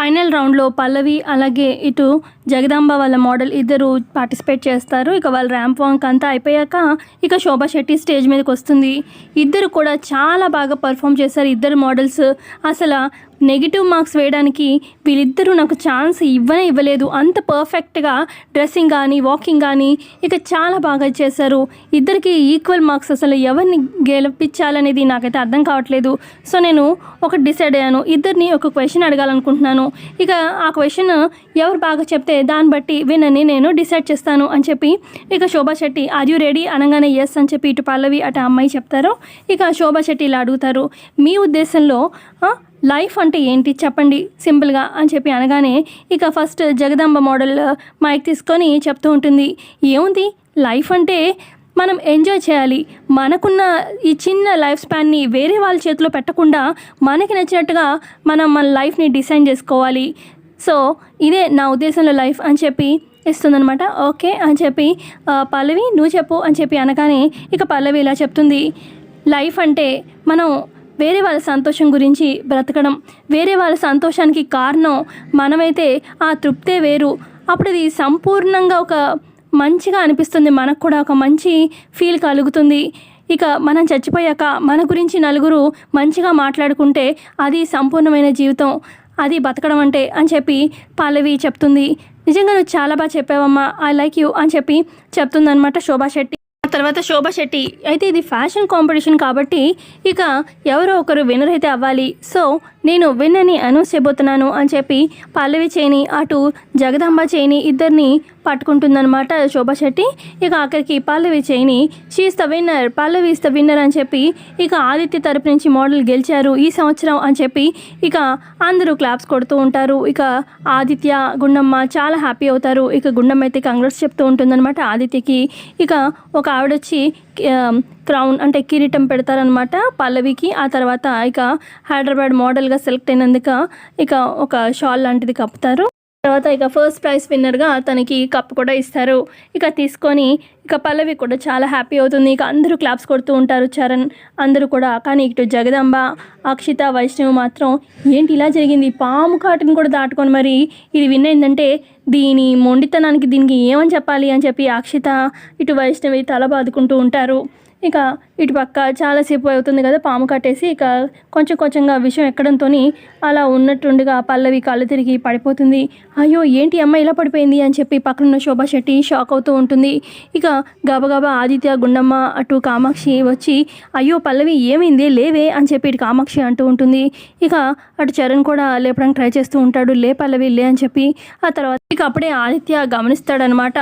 Final రౌండ్లో పల్లవి అలాగే ఇటు జగదాంబ వాళ్ళ మోడల్ ఇద్దరు పార్టిసిపేట్ చేస్తారు. ఇక వాళ్ళ ర్యాంప్ వాంక్ అంతా అయిపోయాక ఇక శోభా శెట్టి స్టేజ్ మీదకి వస్తుంది. ఇద్దరు కూడా చాలా బాగా పర్ఫామ్ చేశారు. ఇద్దరు మోడల్స్ అసలు నెగిటివ్ మార్క్స్ వేయడానికి వీళ్ళిద్దరూ నాకు ఛాన్స్ ఇవ్వనే ఇవ్వలేదు. అంత పర్ఫెక్ట్గా డ్రెస్సింగ్ కానీ వాకింగ్ కానీ ఇక చాలా బాగా చేశారు. ఇద్దరికి ఈక్వల్ మార్క్స్ అసలు ఎవరిని గెలిపించాలనేది నాకైతే అర్థం కావట్లేదు. సో నేను ఒక డిసైడ్ అయ్యాను. ఇద్దరిని ఒక క్వశ్చన్ అడగాలనుకుంటున్నాను. ఇక ఆ క్వశ్చన్ ఎవరు బాగా చెప్తే దాన్ని బట్టి వినని నేను డిసైడ్ చేస్తాను అని చెప్పి ఇక Shobha Shetty are you ready అనగానే ఎస్ అని చెప్పి ఇటు పల్లవి అటు అమ్మాయి చెప్తారు. ఇక శోభా శెట్టి ఇలా అడుగుతారు. మీ ఉద్దేశంలో లైఫ్ అంటే ఏంటి చెప్పండి సింపుల్గా అని చెప్పి అనగానే ఇక first Jagadamba model uh, mic తీసుకొని చెప్తూ ఉంటుంది. ఏముంది? లైఫ్ అంటే మనం ఎంజాయ్ చేయాలి. మనకున్న ఈ చిన్న లైఫ్ స్పాన్ని వేరే వాళ్ళ చేతిలో పెట్టకుండా మనకి నచ్చినట్టుగా మనం మన లైఫ్ని డిసైన్ చేసుకోవాలి. సో ఇదే నా ఉద్దేశంలో లైఫ్ అని చెప్పి ఇస్తుందనమాట ఓకే అని చెప్పి uh, పల్లవి నువ్వు చెప్పు అని చెప్పి అనగానే ఇక పల్లవి ఇలా చెప్తుంది. లైఫ్ అంటే మనం వేరే వాళ్ళ సంతోషం గురించి బ్రతకడం వేరే వాళ్ళ సంతోషానికి కారణం మనమైతే ఆ తృప్తే వేరు. అప్పుడు ఇది సంపూర్ణంగా ఒక మంచిగా అనిపిస్తుంది. మనకు కూడా ఒక మంచి ఫీల్ కలుగుతుంది. ఇక మనం చచ్చిపోయాక మన గురించి నలుగురు మంచిగా మాట్లాడుకుంటే అది సంపూర్ణమైన జీవితం. అది బతకడం అంటే అని చెప్పి పల్లవి చెప్తుంది. నిజంగా నువ్వు చాలా బాగా చెప్పావమ్మా. ఐ లైక్ యూ అని చెప్పి చెప్తుందనమాట శోభా శెట్టి. తర్వాత శోభా శెట్టి. అయితే ఇది ఫ్యాషన్ కాంపిటీషన్ కాబట్టి ఇక ఎవరో ఒకరు విన్నర్ అయితే అవ్వాలి. సో నేను విన్నని అనౌన్స్ చేయబోతున్నాను అని చెప్పి పల్లవి చేని అటు జగదాంబ చేని ఇద్దరిని పట్టుకుంటుందన్నమాట శోభా శెట్టి. ఇక అక్కడికి Pallavi చేని she is the winner Pallavi is the winner అని చెప్పి ఇక ఆదిత్య తరపు నుంచి మోడల్ గెలిచారు ఈ సంవత్సరం అని చెప్పి ఇక అందరూ క్లాప్స్ కొడుతూ ఉంటారు. ఇక ఆదిత్య గుండమ్మ చాలా హ్యాపీ అవుతారు. ఇక గుండమ్మ అయితే కంగ్రెస్ చెప్తూ ఉంటుందన్నమాట ఆదిత్యకి. ఇక ఒక ఆవిడొచ్చి క్రౌన్ అంటే కిరీటం పెడతారనమాట పల్లవికి. ఆ తర్వాత ఇక హైదరాబాద్ మోడల్గా సెలెక్ట్ అయినందుక ఇక ఒక షాల్ లాంటిది కప్పుతారు. తర్వాత ఇక ఫస్ట్ ప్రైజ్ విన్నర్గా తనకి కప్ కూడా ఇస్తారు. ఇక తీసుకొని ఇక పల్లవి కూడా చాలా హ్యాపీ అవుతుంది. ఇక అందరూ క్లాప్స్ కొడుతూ ఉంటారు చరణ్. అందరూ కూడా కానీ ఇటు జగదంబ అక్షిత వైష్ణవి మాత్రం ఏంటి ఇలా జరిగింది? పాము కాటుని కూడా దాటుకొని మరి ఇది విన్ అయిందంటే దీని మొండితనానికి దీనికి ఏమని చెప్పాలి అని చెప్పి అక్షిత ఇటు వైష్ణవి తల బాదుకుంటూ ఉంటారు. ఇక ఇటు పక్క చాలాసేపు అవుతుంది కదా పాము కట్టేసి ఇక కొంచెం కొంచెంగా విషయం ఎక్కడంతో అలా ఉన్నట్టుండగా పల్లవి కళ్ళు తిరిగి పడిపోతుంది. అయ్యో ఏంటి అమ్మ ఇలా పడిపోయింది అని చెప్పి పక్కనున్న శోభా శెట్టి షాక్ అవుతూ ఉంటుంది. ఇక గబగబా ఆదిత్య గుండమ్మ అటు కామాక్షి వచ్చి అయ్యో పల్లవి ఏమైంది? లేవే అని చెప్పి ఇటు కామాక్షి అంటూ ఉంటుంది. ఇక అటు చరణ్ కూడా లేపడానికి ట్రై చేస్తూ ఉంటాడు. లే పల్లవి లే అని చెప్పి ఆ తర్వాత ఇక అప్పుడే ఆదిత్య గమనిస్తాడనమాట.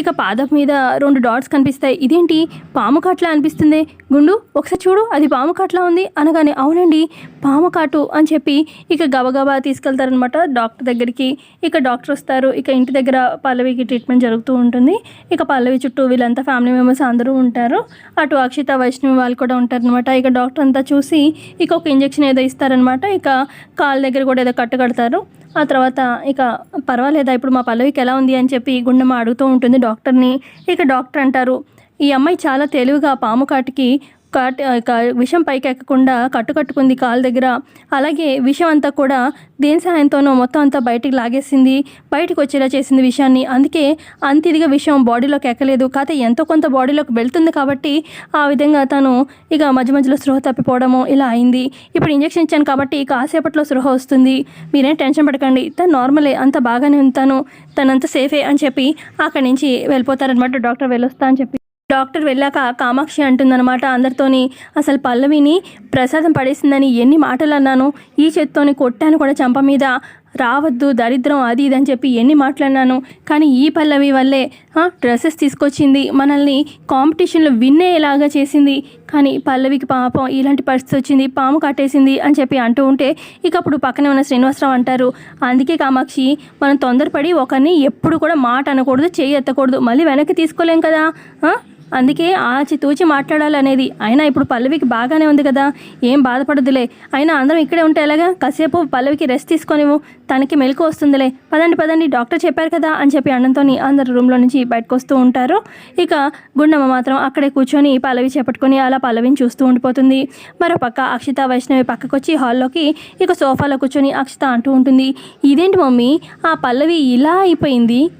ఇక పాదం మీద రెండు డాట్స్ కనిపిస్తాయి. ఇదేంటి? పాము కట్ల అనిపిస్తుంది. గుండు ఒకసారి చూడు అది పాము కాటులా ఉంది. అనగానే అవునండి పాము కాటు అని చెప్పి ఇక గబగబా తీసుకెళ్తారనమాట డాక్టర్ దగ్గరికి. ఇక డాక్టర్ వస్తారు. ఇక ఇంటి దగ్గర పల్లవికి ట్రీట్మెంట్ జరుగుతూ ఉంటుంది. ఇక పల్లవి చుట్టూ వీళ్ళంతా ఫ్యామిలీ మెంబర్స్ అందరూ ఉంటారు. అటు అక్షిత వైష్ణవి వాళ్ళు కూడా ఉంటారనమాట ఇక డాక్టర్ అంతా చూసి ఇక ఒక ఇంజెక్షన్ ఏదో ఇస్తారనమాట ఇక కాళ్ళ దగ్గర కూడా ఏదో కట్టు కడతారు. ఆ తర్వాత ఇక పర్వాలేదా ఇప్పుడు మా పల్లవికి ఎలా ఉంది? అని చెప్పి గుండెమ్మ అడుగుతూ ఉంటుంది డాక్టర్ని. ఇక డాక్టర్ అంటారు ఈ అమ్మాయి చాలా తెలివిగా పాము కాటికి కాట్ విషం పైకెక్కకుండా కట్టుకట్టుకుంది కట్టు కట్టుకుంది కాలు దగ్గర. అలాగే విషం అంతా కూడా దేని సహాయంతోనో మొత్తం అంతా బయటికి లాగేసింది. బయటకు వచ్చేలా చేసింది విషయాన్ని అందుకే అంత ఇదిగా విషయం బాడీలోకి ఎక్కలేదు. కాకపోతే ఎంతో కొంత బాడీలోకి వెళ్తుంది కాబట్టి ఆ విధంగా తను ఇక మధ్య మధ్యలో స్పృహ తప్పిపోవడము ఇలా అయింది. ఇప్పుడు ఇంజెక్షన్ ఇచ్చాను కాబట్టి కాసేపట్లో స్పృహ వస్తుంది. మీరేం టెన్షన్ పడకండి. తను నార్మలే అంత బాగానే ఉంటాను తనంత సేఫే అని చెప్పి అక్కడి నుంచి వెళ్ళిపోతారనమాట డాక్టర్ వెళ్ళొస్తా అని చెప్పి. డాక్టర్ వెళ్ళాక కామాక్షి అంటుందన్నమాట అందరితోని అసలు పల్లవిని ప్రసాదం పడేసిందని ఎన్ని మాటలు అన్నాను ఈ చేత్తోని కొట్టాను కూడా చంప మీద. రావద్దు దరిద్రం అది ఇది అని చెప్పి ఎన్ని మాట్లాడినాను కానీ ఈ పల్లవి వల్లే డ్రెస్సెస్ తీసుకొచ్చింది. మనల్ని కాంపిటీషన్లో విన్ అయ్యేలాగా చేసింది. కానీ పల్లవికి పాపం ఇలాంటి పరిస్థితి వచ్చింది పాము కట్టేసింది అని చెప్పి అంటూ ఉంటే ఇక అప్పుడు పక్కనే ఉన్న శ్రీనివాసరావు అంటారు అందుకే కామాక్షి మనం తొందరపడి ఒకరిని ఎప్పుడు కూడా మాట అనకూడదు చేయి ఎత్తకూడదు మళ్ళీ వెనక్కి తీసుకోలేం కదా? అందుకే ఆచితూచి మాట్లాడాలనేది. అయినా ఇప్పుడు పల్లవికి బాగానే ఉంది కదా ఏం బాధపడదులే. అయినా అందరం ఇక్కడే ఉంటే ఎలాగా? కాసేపు పల్లవికి రెస్ట్ తీసుకొనివు తనకి మెలకు వస్తుందిలే. పదండి పదండి డాక్టర్ చెప్పారు కదా అని చెప్పి అన్నంతో అందరు రూమ్లో నుంచి బయటకు వస్తూ ఉంటారు. ఇక గుండమ్మ మాత్రం అక్కడే కూర్చొని పల్లవి చేపట్టుకొని అలా పల్లవిని చూస్తూ ఉండిపోతుంది. మరో పక్క అక్షిత వైష్ణవి పక్కకొచ్చి హాల్లోకి ఇక సోఫాలో కూర్చొని అక్షిత అంటూ ఉంటుంది. ఇదేంటి మమ్మీ? ఆ పల్లవి ఇలా అయిపోయింది?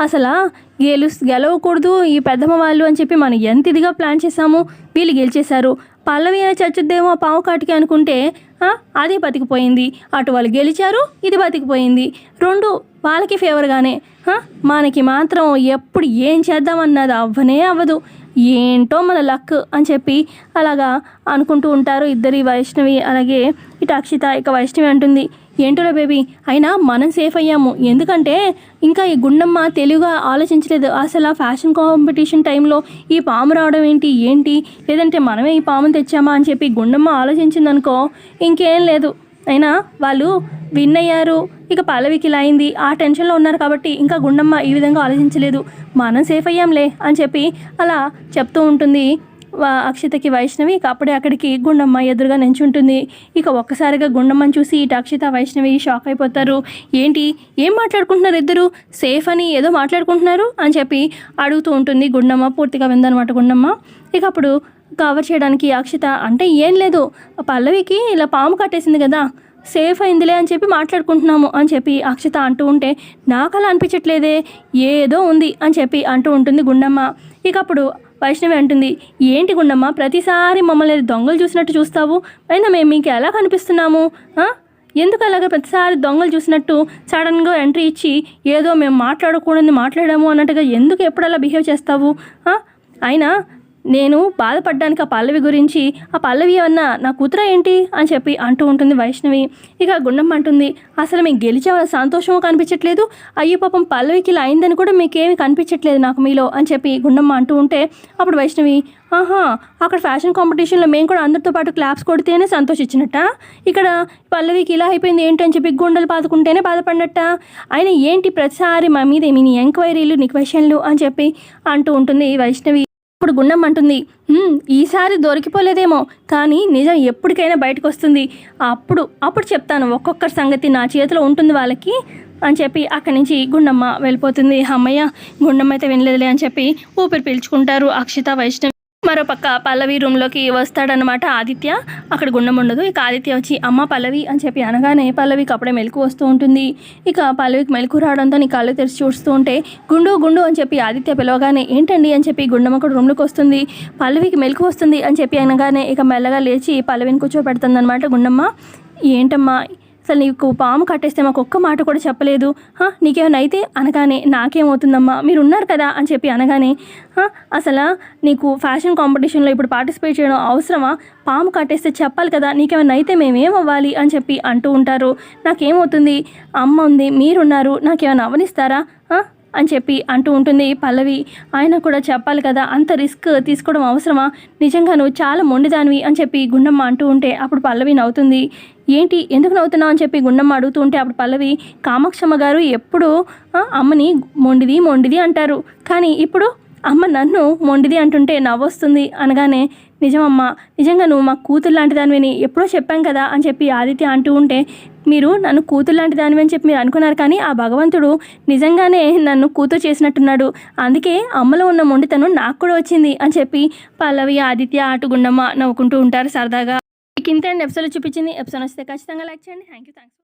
అసలు? గెలు గెలవకూడదు ఈ పెద్దమ్మ వాళ్ళు అని చెప్పి మనం ఎంత ఇదిగా ప్లాన్ చేసాము వీళ్ళు గెలిచేశారు. పల్లవి అయినా చచ్చుద్దేమో ఆ పావు కాటికి అనుకుంటే అది బతికిపోయింది. అటు వాళ్ళు గెలిచారు ఇది బతికిపోయింది. రెండు వాళ్ళకి ఫేవర్గానే మనకి మాత్రం ఎప్పుడు ఏం చేద్దామన్నది అవ్వనే అవ్వదు. ఏంటో మన లక్ అని చెప్పి అలాగా అనుకుంటూ ఉంటారు ఇద్దరి వైష్ణవి. అలాగే ఇటు అక్షిత ఇక వైష్ణవి అంటుంది ఏంటోరా బేబీ? అయినా మనం సేఫ్ అయ్యాము. ఎందుకంటే ఇంకా ఈ గుండమ్మ తెలివిగా ఆలోచించలేదు. అసలు ఆ ఫ్యాషన్ కాంపిటీషన్ టైంలో ఈ పాము రావడం ఏంటి ఏంటి? లేదంటే మనమే ఈ పాము తెచ్చామా అని చెప్పి గుండమ్మ ఆలోచించిందనుకో ఇంకేం లేదు. అయినా వాళ్ళు విన్ అయ్యారు. ఇక పల్లవికి ఇలా అయింది. ఆ టెన్షన్లో ఉన్నారు కాబట్టి ఇంకా గుండమ్మ ఈ విధంగా ఆలోచించలేదు. మనం సేఫ్ అయ్యాంలే అని చెప్పి అలా చెప్తూ ఉంటుంది అక్షితకి వైష్ణవి ఇక అప్పుడే అక్కడికి గుండమ్మ ఎదురుగా నించుంటుంది. ఇక ఒక్కసారిగా గుండమ్మని చూసి ఇటు అక్షిత వైష్ణవి షాక్ అయిపోతారు. ఏంటి? ఏం మాట్లాడుకుంటున్నారు ఇద్దరు? సేఫ్ అని ఏదో మాట్లాడుకుంటున్నారు అని చెప్పి అడుగుతూ ఉంటుంది గుండమ్మ పూర్తిగా విందనమాట గుండమ్మ. ఇక అప్పుడు కవర్ చేయడానికి అక్షిత అంటే ఏం లేదు పల్లవికి ఇలా పాము కట్టేసింది కదా సేఫ్ అయిందిలే అని చెప్పి మాట్లాడుకుంటున్నాము అని చెప్పి అక్షిత అంటూ ఉంటే నాకు అలా అనిపించట్లేదే ఏదో ఉంది అని చెప్పి అంటూ ఉంటుంది గుండమ్మ. ఇక అప్పుడు వైష్ణవి అంటుంది ఏంటి గుండమ్మ ప్రతిసారి మమ్మల్ని దొంగలు చూసినట్టు చూస్తావు? అయినా మేము మీకు ఎలా కనిపిస్తున్నాము? ఎందుకు అలాగ ప్రతిసారి దొంగలు చూసినట్టు సడన్గా ఎంట్రీ ఇచ్చి ఏదో మేము మాట్లాడకూడదు మాట్లాడాము అన్నట్టుగా ఎందుకు ఎప్పుడలా బిహేవ్ చేస్తావు? అయినా నేను బాధపడ్డానికి ఆ పల్లవి గురించి ఆ పల్లవి ఏమన్నా నా కూతురా ఏంటి? అని చెప్పి అంటూ ఉంటుంది వైష్ణవి. ఇక గుండం అంటుంది అసలు మీకు గెలిచే వాళ్ళ సంతోషం కనిపించట్లేదు? అయ్యో పాపం పల్లవికి ఇలా అయిందని కూడా మీకేమీ కనిపించట్లేదు నాకు మీలో అని చెప్పి గుండమ్మ అంటూ ఉంటే అప్పుడు వైష్ణవి ఆహా అక్కడ ఫ్యాషన్ కాంపిటీషన్లో మేము కూడా అందరితో పాటు క్లాప్స్ కొడితేనే సంతోషించినట్ట? ఇక్కడ పల్లవికి ఇలా అయిపోయింది ఏంటి? అని చెప్పి గుండెలు బాదుకుంటేనే బాధపడినట్ట? ఆయన ఏంటి ప్రతిసారి మా మీద మీ ఎంక్వైరీలు నీ క్వశ్చన్లు అని చెప్పి అంటూ ఉంటుంది వైష్ణవి. అప్పుడు గుండం అంటుంది ఈసారి దొరికిపోలేదేమో కానీ నిజం ఎప్పటికైనా బయటకు వస్తుంది అప్పుడు అప్పుడు చెప్తాను ఒక్కొక్కరి సంగతి నా చేతిలో ఉంటుంది వాళ్ళకి అని చెప్పి అక్కడి నుంచి గుండమ్మ వెళ్ళిపోతుంది. అమ్మయ్య గుండమ్మ అయితే వినలేదులే అని చెప్పి ఊపిరి పీల్చుకుంటారు అక్షిత వైష్ణవి. మరో పక్క పల్లవి రూమ్లోకి వస్తాడనమాట ఆదిత్య. అక్కడ గుండం ఉండదు. ఇక ఆదిత్య వచ్చి అమ్మ పల్లవి అని చెప్పి అనగానే పల్లవికి అప్పుడే మెలకు వస్తూ ఉంటుంది. ఇక పల్లవికి మెలకు రావడంతో నీ కళ్ళు తెరిచి చూస్తూ ఉంటే గుండు గుండు అని చెప్పి ఆదిత్య పిలవగానే ఏంటండి? అని చెప్పి గుండమ్మ కూడా రూమ్లోకి వస్తుంది. పల్లవికి మెలకు వస్తుంది అని చెప్పి అనగానే ఇక మెల్లగా లేచి పల్లవిని కూర్చోబెడుతుంది అనమాట గుండమ్మ. ఏంటమ్మా? అసలు నీకు పాము కట్టేస్తే మాకు ఒక్క మాట కూడా చెప్పలేదు. నీకేమైనా అయితే అనగానే నాకేమవుతుందమ్మా? మీరు ఉన్నారు కదా అని చెప్పి అనగానే అసలు నీకు ఫ్యాషన్ కాంపిటీషన్లో ఇప్పుడు పార్టిసిపేట్ చేయడం అవసరమా? పాము కట్టేస్తే చెప్పాలి కదా నీకేమైనా అయితే మేమేం అవ్వాలి అని చెప్పి అంటూ ఉంటారు. నాకేమవుతుంది? అమ్మ ఉంది మీరున్నారు నాకేమైనా అవనిస్తారా? అని చెప్పి అంటూ ఉంటుంది పల్లవి. ఆయన కూడా చెప్పాలి కదా అంత రిస్క్ తీసుకోవడం అవసరమా? నిజంగా నువ్వు చాలా మొండిదానివి అని చెప్పి గుండమ్మ అంటూ ఉంటే అప్పుడు పల్లవి నవ్వుతుంది. ఏంటి ఎందుకు నవ్వుతున్నావు అని చెప్పి గుండమ్మ అడుగుతూ ఉంటే అప్పుడు పల్లవి కామాక్షమ్మ గారు ఎప్పుడు అమ్మని మొండిది మొండిది అంటారు. కానీ ఇప్పుడు అమ్మ నన్ను మొండిది అంటుంటే నవ్వొస్తుంది అనగానే నిజమమ్మ నిజంగా నువ్వు మా కూతురు లాంటి దానివని ఎప్పుడో చెప్పాం కదా అని చెప్పి ఆదిత్య అంటూ ఉంటే మీరు నన్ను కూతురు లాంటి దానివి అని చెప్పి మీరు అనుకున్నారు కానీ ఆ భగవంతుడు నిజంగానే నన్ను కూతురు చేసినట్టున్నాడు. అందుకే అమ్మలో ఉన్న మొండితనం నాకు కూడా వచ్చింది అని చెప్పి పల్లవి ఆదిత్య ఆటుగుండమ్మ నవ్వుకుంటూ ఉంటారు సరదాగా. మీకు ఇంత ఎపిసోడ్ చూపించింది. ఎపిసోడ్ వస్తే ఖచ్చితంగా లైక్ చేయండి. Thank you thanks